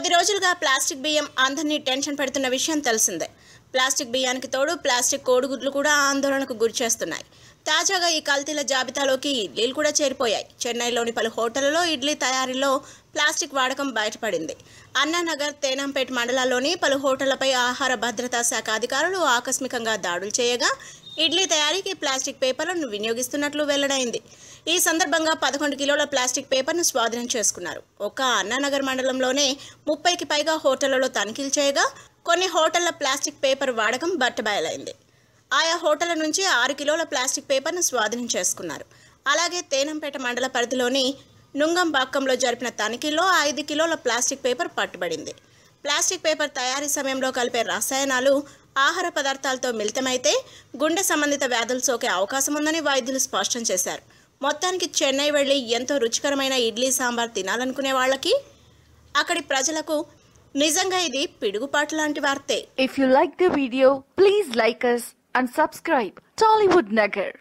కొద్ది రోజులుగా ప్లాస్టిక్ బియ్యం అందరినీ టెన్షన్ పెడుతున్న విషయం తెలిసిందే. ప్లాస్టిక్ బియ్యానికి తోడు ప్లాస్టిక్ కోడిగుడ్లు కూడా ఆందోళనకు గురిచేస్తున్నాయి తాజాగా ఈ కల్తీల జాబితాలోకి ఇడ్లీలు కూడా చేరిపోయాయి. చెన్నైలోని పలు హోటళ్ళలో ఇడ్లీ తయారీలో ప్లాస్టిక్ వాడకం బయటపడింది. అన్నానగర్ తేనాంపేట్ మండలాల్లోని పలు హోటళ్ళపై ఆహార భద్రతా శాఖ అధికారులు ఆకస్మికంగా దాడులు చేయగా ఇడ్లీ తయారీకి ప్లాస్టిక్ పేపర్లను వినియోగిస్తున్నట్లు వెల్లడైంది. ఈ సందర్భంగా పదకొండు కిలోల ప్లాస్టిక్ పేపర్ను స్వాధీనం చేసుకున్నారు. ఒక అన్నానగర్ మండలంలోనే ముప్పైకి పైగా హోటళ్ళలో తనిఖీలు చేయగా కొన్ని హోటళ్ళ ప్లాస్టిక్ పేపర్ వాడకం బట్టబయలైంది. ఆయా హోటళ్ళ నుంచి ఆరు కిలోల ప్లాస్టిక్ పేపర్ను స్వాధీనం చేసుకున్నారు. అలాగే తేనంపేట మండల పరిధిలోని నుంగంబాక్కంలో జరిపిన తనిఖీలో ఐదు కిలోల ప్లాస్టిక్ పేపర్ పట్టుబడింది. ప్లాస్టిక్ పేపర్ తయారీ సమయంలో కలిపే రసాయనాలు ఆహార పదార్థాలతో మిళితమైతే గుండె సంబంధిత వ్యాధులు సోకే అవకాశం ఉందని వైద్యులు స్పష్టం చేశారు. మొత్తానికి చెన్నై వెళ్ళి ఎంతో రుచికరమైన ఇడ్లీ సాంబార్ తినాలనుకునే వాళ్ళకి అక్కడి ప్రజలకు నిజంగా ఇది పిడుగుపాటు లాంటి వార్తే. If you like the video please like us and subscribe Tollywood Nagar